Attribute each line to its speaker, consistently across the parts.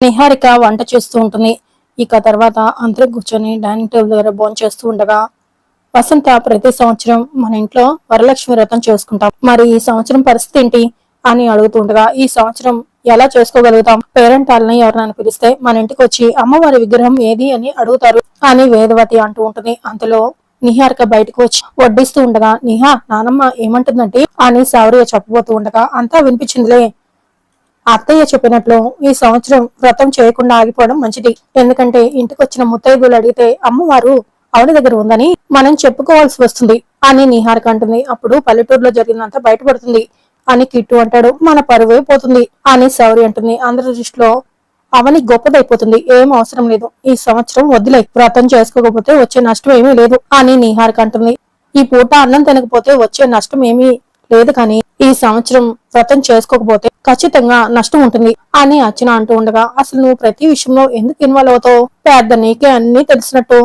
Speaker 1: నిహారిక వంట చేస్తూ ఉంటుంది. ఇక తర్వాత అందరూ కూర్చొని డైనింగ్ టేబుల్ దగ్గర బోన్ చేస్తూ ఉండగా వసంత ప్రతి సంవత్సరం మన ఇంట్లో వరలక్ష్మి వ్రతం చేసుకుంటాం. మరి ఈ సంవత్సరం పరిస్థితి ఏంటి అని అడుగుతుండగా ఈ సంవత్సరం ఎలా చేసుకోగలుగుతాం? పేరెంట్ వాళ్ళని ఎవరినైనా పిలిస్తే మన ఇంటికి వచ్చి అమ్మవారి విగ్రహం ఏది అని అడుగుతారు అని వేదవతి అంటూ ఉంటుంది. అంతలో నిహారిక బయటకు వచ్చి వడ్డిస్తూ ఉండగా నిహా నానమ్మ ఏమంటుందంటే? అని సౌర్య చెప్పబోతూ ఉండగా అంతా వినిపించిందిలే. అత్తయ్య చెప్పినట్లు ఈ సంవత్సరం వ్రతం చేయకుండా ఆగిపోవడం మంచిది. ఎందుకంటే ఇంటికి వచ్చిన ముత్తైదులు అడిగితే అమ్మవారు ఆవిడ దగ్గర ఉందని మనం చెప్పుకోవాల్సి వస్తుంది అని నిహారిక అంటుంది. అప్పుడు పల్లెటూరులో జరిగినంత బయటపడుతుంది. అని కిట్టు అంటాడు. మన పరువే పోతుంది అని సౌరి అంటుంది. అందరి దృష్టిలో అవని గొప్పదైపోతుంది. ఏం అవసరం లేదు. ఈ సంవత్సరం వదిలే వ్రతం చేసుకోకపోతే వచ్చే నష్టం ఏమీ లేదు అని నిహారిక అంటుంది. ఈ పూట అన్నం తినకపోతే వచ్చే నష్టం ఏమీ లేదు కానీ ఈ సంవత్సరం వ్రతం చేసుకోకపోతే ఖచ్చితంగా నష్టం ఉంటుంది అని అర్చన అంటూ ఉండగా అసలు నువ్వు ప్రతి విషయంలో ఎందుకు ఇన్వాల్వ్ అవుతావు? పెద్ద నీకే అన్ని తెలిసినట్టు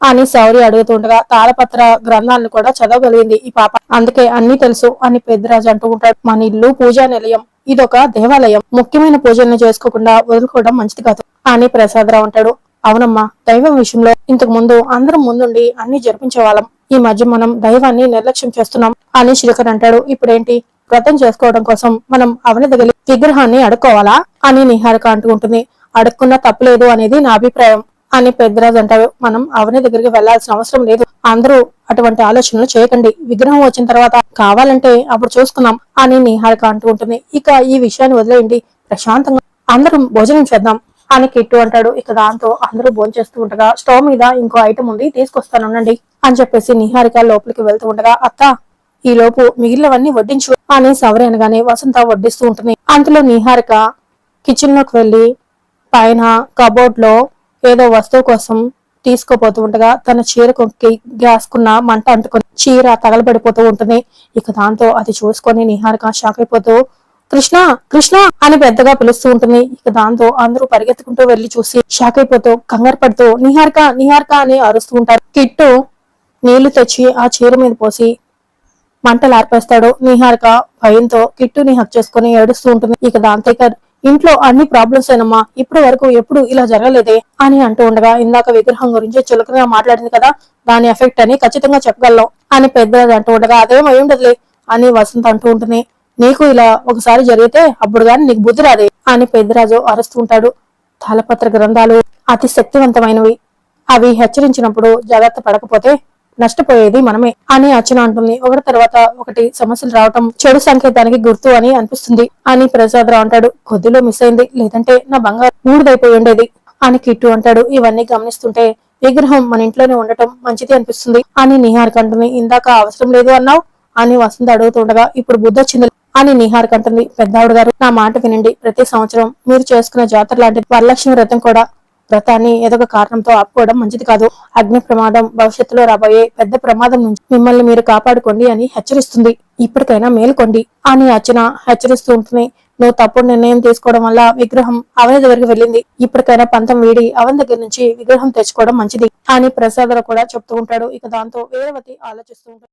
Speaker 1: అని సౌరి అడుగుతుండగా తాళపత్ర గ్రంథాలను కూడా చదవగలిగింది ఈ పాప. అందుకే అన్ని తెలుసు అని పెద్దరాజు అంటూ ఉంటాడు. మన ఇల్లు పూజా నిలయం. ఇదొక దేవాలయం. ముఖ్యమైన పూజలను చేసుకోకుండా వదులుకోవడం మంచిది కాదు అని ప్రసాదరావు అంటాడు. అవునమ్మా దైవం విషయంలో ఇంతకు ముందు అందరం ముందుండి అన్ని జరిపించే వాళ్ళం. ఈ మధ్య మనం దైవాన్ని నిర్లక్ష్యం చేస్తున్నాం అని శ్రీకర్ అంటాడు. ఇప్పుడేంటి? వ్రతం చేసుకోవడం కోసం మనం అవని దగ్గర విగ్రహాన్ని అడుక్కోవాలా అని నిహారిక అంటూ ఉంటుంది. అడుక్కున్నా తప్పులేదు అనేది నా అభిప్రాయం అని పెద్దరాజు అంటారు. మనం అవని దగ్గరికి వెళ్ళాల్సిన అవసరం లేదు. అందరూ అటువంటి ఆలోచనలు చేయకండి. విగ్రహం వచ్చిన తర్వాత కావాలంటే అప్పుడు చూసుకుందాం అని నిహారిక అంటూ ఉంటుంది. ఇక ఈ విషయాన్ని వదిలేయండి. ప్రశాంతంగా అందరం భోజనం చేద్దాం అని కిట్టు అంటాడు. ఇక దాంతో అందరూ భోజనం చేస్తూ ఉండగా స్టవ్ మీద ఇంకో ఐటమ్ ఉంది. తీసుకొస్తానుండండి అని చెప్పేసి నిహారిక లోపలికి వెళ్తూ ఉండగా అత్త ఈ లోపు మిగిలినవన్నీ వడ్డించు అని సవరి అనగానే వసంత వడ్డిస్తూ ఉంటుంది. అంతలో నిహారిక కిచెన్లోకి వెళ్ళి పైన కబోర్డ్లో ఏదో వస్తువు కోసం తీసుకోపోతూ ఉండగా తన చీర గ్యాస్ గ్యాస్కున్న మంట అంటుకొని చీర తగలబడిపోతూ ఉంటుంది. ఇక దాంతో అది చూసుకొని నిహారిక షాక్ అయిపోతూ కృష్ణ కృష్ణ అని పెద్దగా పిలుస్తూ ఉంటుంది. ఇక దాంతో అందరూ పరిగెత్తుకుంటూ వెళ్ళి చూసి షాక్ అయిపోతూ కంగారు పడుతూ నిహారిక నిహారిక అని అరుస్తూ ఉంటారు. కిట్టు నీళ్ళు తెచ్చి ఆ చీర మీద పోసి మంటలు ఆర్పేస్తాడు నిహారిక భయంతో కిట్టుని హక్ చేసుకుని ఏడుస్తూ ఉంటుంది. ఇక దాంతేకర్ ఇంట్లో అన్ని ప్రాబ్లమ్స్ ఏనమ్మా. ఇప్పటి వరకు ఎప్పుడు ఇలా జరగలేదే? అని అంటూ ఉండగా ఇందాక విగ్రహం గురించి చులకనగా మాట్లాడింది కదా దాని ఎఫెక్ట్ అని ఖచ్చితంగా చెప్పగలం అని పెద్దది అంటూ ఉండగా అదేం అయి ఉండదులే అని వసంత అంటూ ఉంటుంది. నీకు ఇలా ఒకసారి జరిగితే అప్పుడు గాని నీకు బుద్ధి రాదే అని పెద్దరాజు అరుస్తూ ఉంటాడు. తాళపత్ర గ్రంథాలు అతి శక్తివంతమైనవి. అవి హెచ్చరించినప్పుడు జాగ్రత్త పడకపోతే నష్టపోయేది మనమే అని అర్చన అంటుంది. ఒకటి తర్వాత ఒకటి సమస్యలు రావటం చెడు సంకేతానికి గుర్తు అని అనిపిస్తుంది. అని ప్రసాదరావు అంటాడు. కొద్దిలో మిస్ అయింది. లేదంటే నా బంగారు మూడుదైపోయి ఉండేది అని కిట్టు అంటాడు. ఇవన్నీ గమనిస్తుంటే విగ్రహం మన ఇంట్లోనే ఉండటం మంచిది అనిపిస్తుంది అని నిహారిక అంటుంది. ఇందాక అవసరం లేదు అన్నావు అని వసంత అడుగుతుండగా ఇప్పుడు బుద్ధ వచ్చింది అని నిహారిక అంటుంది. పెద్దావిడ గారు నా మాట వినండి. ప్రతి సంవత్సరం మీరు చేసుకున్న జాతర లాంటి వరలక్ష్మి వ్రతం కూడా వ్రతాన్ని ఏదో కారణంతో ఆపుకోవడం మంచిది కాదు. అగ్ని ప్రమాదం భవిష్యత్తులో రాబోయే పెద్ద ప్రమాదం నుంచి మిమ్మల్ని మీరు కాపాడుకోండి అని హెచ్చరిస్తుంది. ఇప్పటికైనా మేలుకోండి. అని అర్చన హెచ్చరిస్తూ ఉంటుంది. నువ్వు తప్పుడు నిర్ణయం తీసుకోవడం వల్ల విగ్రహం అవని దగ్గరికి వెళ్ళింది. ఇప్పటికైనా పంతం వీడి అవని దగ్గర నుంచి విగ్రహం తెచ్చుకోవడం మంచిది. అని ప్రసాదరావు కూడా చెప్తూ ఉంటాడు. ఇక దాంతో వేరవతి ఆలోచిస్తూ ఉంటాడు.